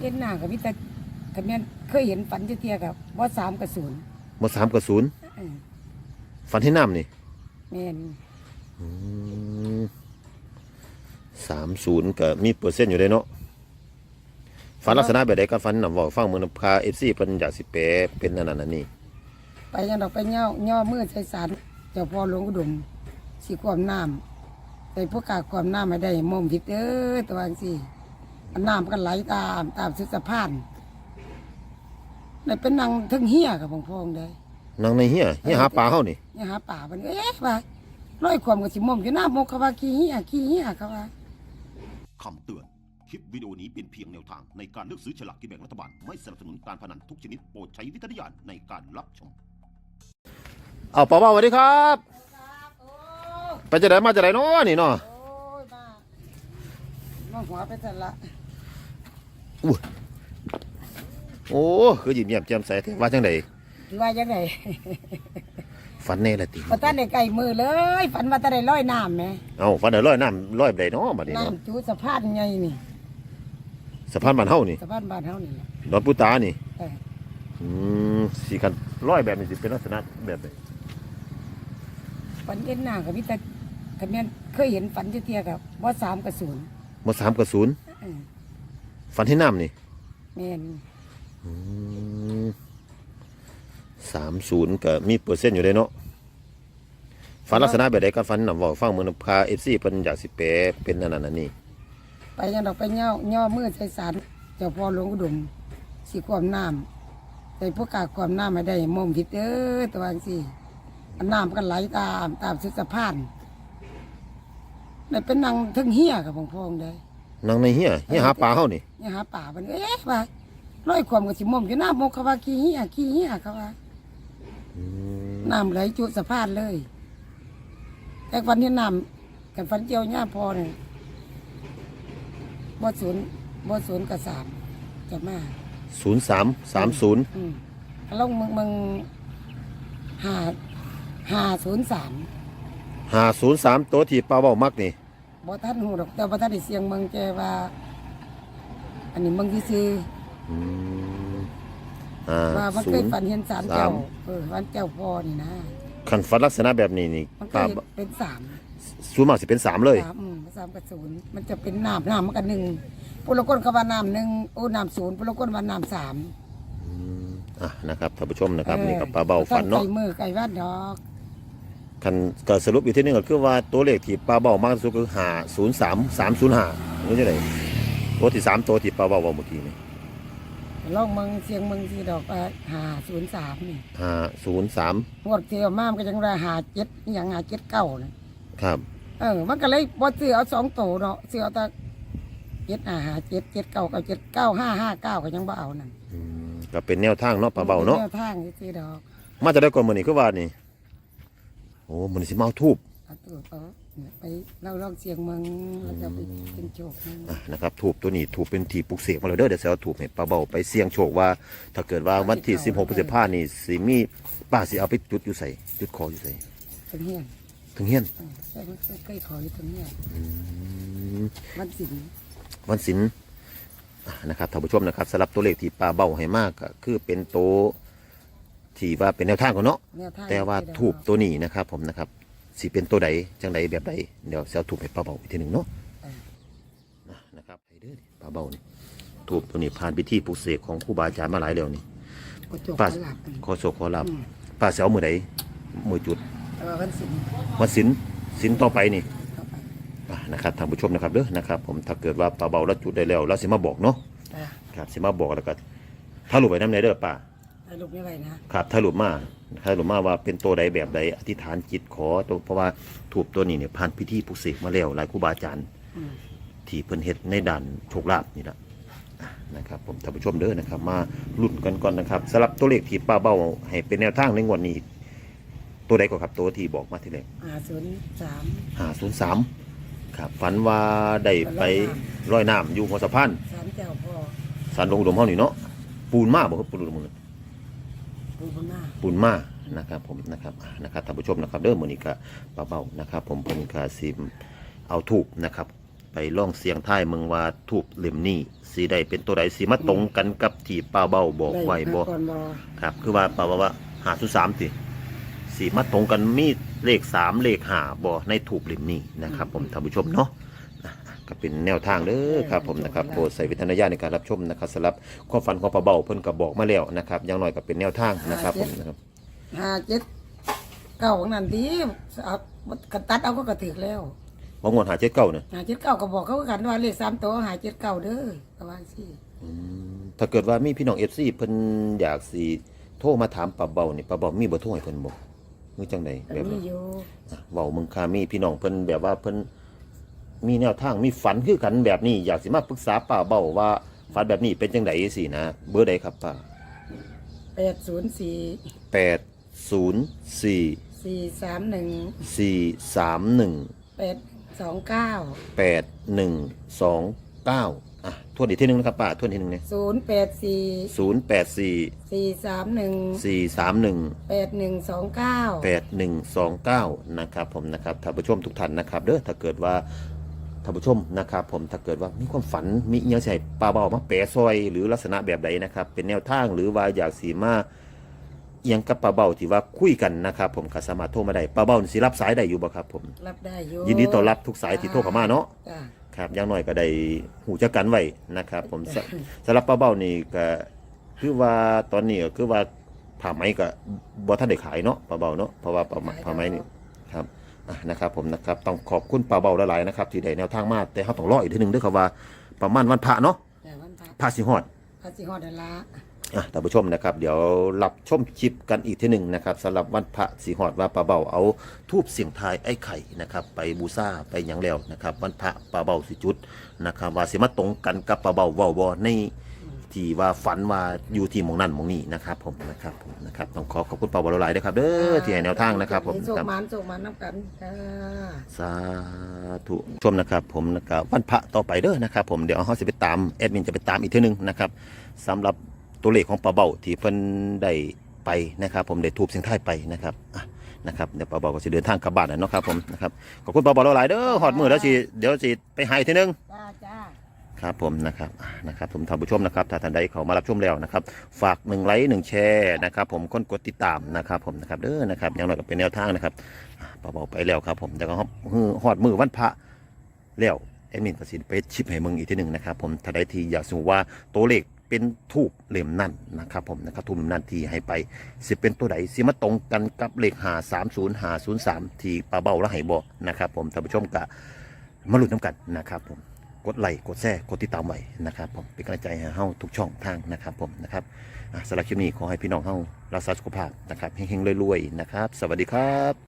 เห็นหน้ากับพี่ตากับแม่นเคยเห็นฝันเทียๆกับว่าสามกับศูนย์มาสามกับศูนย์เออฝันที่น้ำนี่แม่นสามศูนย์ก็มีเปอร์เซ็นต์อยู่ได้เนาะฝันลักษณะแบบใดก็ฝันนำบอกฟังเมืองพาเอฟซีเพิ่นอยากสิแปลเป็นอันนั้นอันนี้ไปยังดอกไปเง่าย่อมือใส่สารเจ้าพ่อหลวงอุดมสีความน้ำใส่พวกกากความน้ำไม่ได้มอมผิดเด้อตัวอังสิอั นน้ำก็ไหลตามตามสุดสะพานเลยเป็นนางทึงเฮียกับพงพองได้นางในเฮียเฮียหาปลาเฮานี่เนี่ยหาป่ามันเอ๊ะว่าร้อยความกับสิมอมอยู่หน้าโมกเขาว่าขี้เฮียขี้เฮียเขาว่าคำเตือน คลิปวิดีโอนี้เป็นเพียงแนวทางในการเลือกซื้อฉลากกินแบ่งรัฐบาล ไม่สนับสนุนการพนันทุกชนิดโปรดใช้วิจารณญาณในการรับชม เอาป้าเบาสวัสดีครับไปจะไหนมาจะไหนเนาะนี่เนาะโอ้ยบ้าน้องหัวไปสั่นละ โอ้คือยิ้มแย้มแจ่มใสแต่ว่าจังไดว่าจังไงฝันแน่ละติพอตาได้ไก่มือเลย ฝันว่าตาได้ร้อยน้ำไหมเอาฝันได้ร้อยน้ำร้อยใดเนาะบัดนี้เนาะน้ำจูสะพานไงนี่สะพานบ้านเฮานี่สะพานบ้านเฮานี่แหละดอนปูตานี่เอออืมสีกันร้อยแบบนี้สิเป็นลักษณะแบบไหนฝันเห็นหน้ากับพี่ตากับแม่นเคยเห็นฝันเทียๆกับว่าสามกับศูนย์มาสามกับศูน ย์เออฝันที่น้ำนี่แม่นสามศูนย์ก็มีเปอร์เซ็นต์อยู่ได้เนาะฝันลักษณะแบบใดก็ฝันนำบอกฟังเมืองพาเอฟซีเพิ่นอยากสิแปลเป็นอันนั้นอันนี้ไปยังดอกไปเง่าย่อมือใส่สารเจ้าพ่อหลวงอุดมสีความน้ำใส่พวกกากความน้ำไม่ได้มอมผิดเด้อตัวอังสิอันน้ำก็ไหลตามตามสุดสะพานเลยเป็นนางทึงเฮียกับพงพองได้ นางในเฮียเฮียหาปลาเฮานี่เนี่ยหาป่ามันเอ๊ะว่าร้อยความกับสิมอมอยู่หน้าโมกเขาว่าขี้เหี้ยขี้เหี้ยเขาว่าน้ำไหลจุสะพานเลย แต่ฟันที่น้ำกับฟันเจียวหญ้าพอเนี่ยบ่ศูนย์บ่ศูนย์กับสามจะมาศูนย์สามสามศูนย์อืมลงมึงมึงหาหาศูนย์สามหาศูนย์สามตัวที่ปลาเบามักนี่ บ่ท่านหูดอกแต่บ่ท่านได้เสียงมึงแกว่า อันนี้มึงที่ซื้ออืมห้าว่ามันศูเคยนย์ ฝันเห็นสามเจ้าสาม เออวันเจ้าพ่อนี่นะคันฝันลักษณะแบบนี้นี่มันเคปลายเป็นสามศูนย์มากสิเป็นสามเลย สามอืมสามกับศูนย์มันจะเป็นน้ำน้ำมันกันหนึ่งปุรกลก็ว่าน้ำหนึ่งโอ้น้ำศูนย์ปุรกลว่าน้ำสามอะนะครับท่านผู้ชมนะครับออนี่กับปลาเบาฝันเนาะไก่มือไก่วัดดอก คันก็สรุปอีกทีหนึงก็คือว่าตัวเลขที่ปลาเบามากที่สุดคือหาศูนย์สามสามศูนย์ห้านี่จะไหนตัวที่สามตัวที่ปลาเบาบอกเมื่อกี้นี่ลองมึงเสียงมึงสีดอกว่าหาศูนย์สามนี่ห้าศูนย์สามงวดเที่ยวมามันก็ยังว่าหาเจ็ดอหย่างหาเจ็ดเก้านะครับ เออ มันก็เลยบ่ซื้อเอาสองโตเนาะซื้อเอาแต่เจ็ดหาหาเจ็ดเจ็ดเก้ากับเจ็ดเก้าห้าห้าเก้าก็ยังบ่เอานั่นอืมก็เป็นแนวทางเนาะปลาเบาเนาะแนวทางสีดอก มาจะได้ก่อนมือนี้คือว่านี่โอ้มือนี้สิมาเอาทูบเอาตัวเอาไปเล่าลองเสียงมึงแล้วจะไปเป็นโชคมึงอะนะครับทูบตัวนี้ทูบเป็นทีปลุกเสกมาเลยเด้อเดี๋ยวจะเอาทูบให้ปลาเบาไปเสี่ยงโชคว่า ถ้าเกิดว่าวันที่16พฤษภาคมนี่สิมีป้าสิเอาไปจุดอยู่ใส่จุดคออยู่ใส่เป็นเฮียนถึงเฮียนเออใช่มันใกล้ๆขออยู่ตรงเนี้ยวันศิลป์วันศิลป์อะนะครับท่านผู้ชมนะครับสำหรับตัวเลขที่ปลาเบาให้มากก็คือเป็นโตว ที่ว่าเป็นแนวทางของเนาะแนวทางแต่ว่าที่เรถูกตัวนี้นะครับ ผมนะครับสิเป็นตัวใดจังใดแบบใดเดี๋ยวจะเอาถูกให้ปลาเบาอีกทีหนึ่งเนาะนะนะครับให้เด้อนี่ปลาเบานี่ถูกตัวนี้ผ่านพิธีปลุกเสกของครูบาอาจารย์มาหลายแล้วนี่กระจกป้าหลับอืมขอโศกขอรับป้าเสียวมือใดมือจุดเออวันศิลป์วันศิลป์ศิลป์ต่อไปนี่เข้าไปอะนะครับท่านผู้ชมนะครับเด้อนะครับ ผมถ้าเกิดว่าปลาเบาแล้วจุดได้แล้วเราสิมาบอกเนาะอะครับสิมาบอกแล้วก็ถ้าหลุดไปน้ำไหนเด้อป้า ถ่ายรูปไม่ไหวนะครับถ้าหลุดมาถ้าหลุดมาว่าเป็นตัวใดแบบใดอธิษฐานจิตขอตัวเพราะว่าถูกตัวนี้เนี่ยผ่านพิธีปลุกเสกมาแล้วหลายครูบาอาจารย์อืมที่เพิ่นเฮ็ดในด่านโชคลาภนี่ละอะนะครับผมท่านผู้ชมเด้อนะครับ มาลุ้นกันก่อนนะครับสำหรับตัวเลขที่ป้าเบ้าให้เป็นแนวทางในงวดนี้ ตัวใดก็ครับตัวที่บอกมาทีแรก อ่าศูนย์สาม ห้าศูนย์สามครับฝันว่าได้ไปร้อยน้ำอยู่หัวสะพานสามเจ้าพ่อสันลงอุดมเฮานี่เนาะปูนมาบ่ครับปูนอุดมนี่ ปูพม่านมานะครับผมนะครับอะนะครับท่านผู้ชมนะครับเด้อมื้อนี้ก็ป้าเบ้านะครับผมเพิ่นก็สิเอาถูกนะครับ ไปล่องเสียงท้ายมึงว่าทูบเล่มนี้สีใดเป็นตัวใดสีมาตรงกันกับที่ป้าเบ้าบอกไว้บ่ก่อนบ่ครับคือว่าป้าว่าว่าหาสุสามติสีมาตรงกันมีเลขสามเลขหาบ่ในทูบเล่มนี้นะครับผมท่านผู้ชมเนาะ ก็เป็นแนวทางเด้อครับผมนะครับโปรดใส่วิจารณญาณในการรับชมนะครับสำหรับความฝันของป้าเบ้าเพิ่นก็บอกมาแล้วนะครับอย่างน้อยก็เป็นแนวทางนะครับผมนะครับห้าเจ็ดเก้าของนั่นดีเอากันตัดเอาก็กระถึกแล้วว่างวดหาเจ็ดเก้าเนี่ยหาเจ็ดเก้าก็บอกเขากันว่าเลขสามตัวหาเจ็ดเก้าเด้อประมาณสี่ถ้าเกิดว่ามีพี่น้องเอฟซีเพิ่นอยากสิโทรมาถามป้าเบานี่ป้าเบามีเบอร์โทรให้เพิ่นบ่คือจังไดอันแบบนี้นี้อยู่อะเว้ามึงคามีพี่น้องเพิ่นแบบว่าเพิ่น มีแนวทางมีฝันคือกันแบบนี้ อยากสิมาปรึกษาป้าเบาว่าฝันแบบนี้เป็นจังไดสินะ เบอร์ใดครับป้าแปดศูนย์สี่804สี่สามหนึ่ง431แปดสองเก้า8129อะทวนอีกทีหนึงนะครับป้าทวนอีกทีหนึงเนี่ยศูนย์แปดสี่084สี่สามหนึ่ง431แปดหนึ่งสองเก้า 8129 นะครับผมนะครับท่านผู้ชมทุกท่านนะครับเด้อถ้าเกิดว่า ท่านผู้ชมนะครับผมถ้าเกิดว่ามีความฝันมีเอียงใส่ปลาเบามาแปะซอยหรือลักษณะแบบใดนะครับ เป็นแนวทางหรือว่าอยากสีมาเอียงกับปลาเบาที่ว่าคุยกันนะครับ ผมก็สามารถโทรมาได้ปลาเบานี่สิรับสายได้อยู่บ่ครับผม รับได้อยู่ยินดีต้อนรับทุกสายที่โทรเข้ามาเนาะจ้ะครับอย่างน้อยก็ได้หูจักกันไว้นะครับผมสสำหรับปลาเบ้านี่ก็คือว่าตอนนี้ก็คือว่าผ้าไหมก็บ่ทันได้ขายเนาะปลาเบ้าเนาะเพราะว่าปลาไหมผ้าไหมนี่ครับ อะนะครับผมนะครับต้องขอบคุณปลาเบ้าหลายๆนะครับที่ได้แนวทางมาแต่เขาต้องรออีกทีหนึงเด้วยครับว่าประมาณวันพระเนาะแต่วันพระพระสิฮอด พระสิฮอดนั่นละอะท่านผู้ชมนะครับเดี๋ยวรับชมคลิปกันอีกทีหนึ่งนะครับสำหรับวันพระสีหอดว่าปลาเบาเอาทูบเสียงทายไอ้ไข่นะครับไปบูซาไปหยังแล้วนะครับวันพระปลาเบาสิจุดนะครับว่าสิมาตรงกันกับปลาเบาเว้าบ่ใน ที่ว่าฝันว่าอยู่ที่หมองนั่นหมองนี้นะครับผมนะครับผมนะครับต้องขอขอบคุณปลาเบาหลายๆนะครับเด้อที่ให้แนวทางนะครับผมให้โชนะคครับ มันโชคมันน้ำกันจ้าสาธุชมนะครับผมนะครับวันพระต่อไปเด้อนะครับผมเดี๋ยวเขาจะไปตามแอดมินจะไปตามอีกเทีนึงนะครับสำหรับตัวเลขของปลาเบาที่เพิ่นได้ไปนะครับ ผมได้ทูบเสียงท้ายไปนะครับอะนะครับเดี๋ยวปลาเบาก็จะเดินทางกลับบ้านแล้วเนาะครับผมนะครับขอบคุณปลาเบาหลายๆเด้อหอดมือแล้วสิเดี๋ยวสิไปให้ทีนึงจ้าจ้า ครับผมนะครับนะครับผมท่านผู้ชมนะครับถ้าท่านใดเขามารับชมแล้วนะครับ ฝากหนึ่งไลค์หนึ่งแชร์นะครับ ผมคนกดติดตามนะครับ ผมนะครับเด้อนะครับอย่างน้อยก็เป็นแนวทางนะครับปลาเบาไปแล้วครับ ผมแต่ก็หอดมือวันพระแล้วแอดมินกสิไปชิปให้มึงอีกทีหนึ่งนะครับ ผมถ้าได้ทีอยากสูว่าตัวเลขเป็นทูบเหลี่ยมนั่นนะครับ ผมนะครับทูบเหลี่ยมนั่นที่ให้ไปสิเป็นตัวใดสิมาตรงกันกับเลขหาสามศูนย์หาศูนย์สามที่ปลาเบ้าและไหบอนะครับ ผมท่านผู้ชมกะมาหลุ้นน้ำกันนะครับผม กดไลค์กดแชร์กดติดตามไว้นะครับผมเป็นกำลังใจให้เฮาทุกช่องทางนะครับผมนะครับสำหรับคลิปนี้ขอให้พี่น้องเฮารักษาสุขภาพนะครับเฮงๆรวยๆนะครับ สวัสดีครับ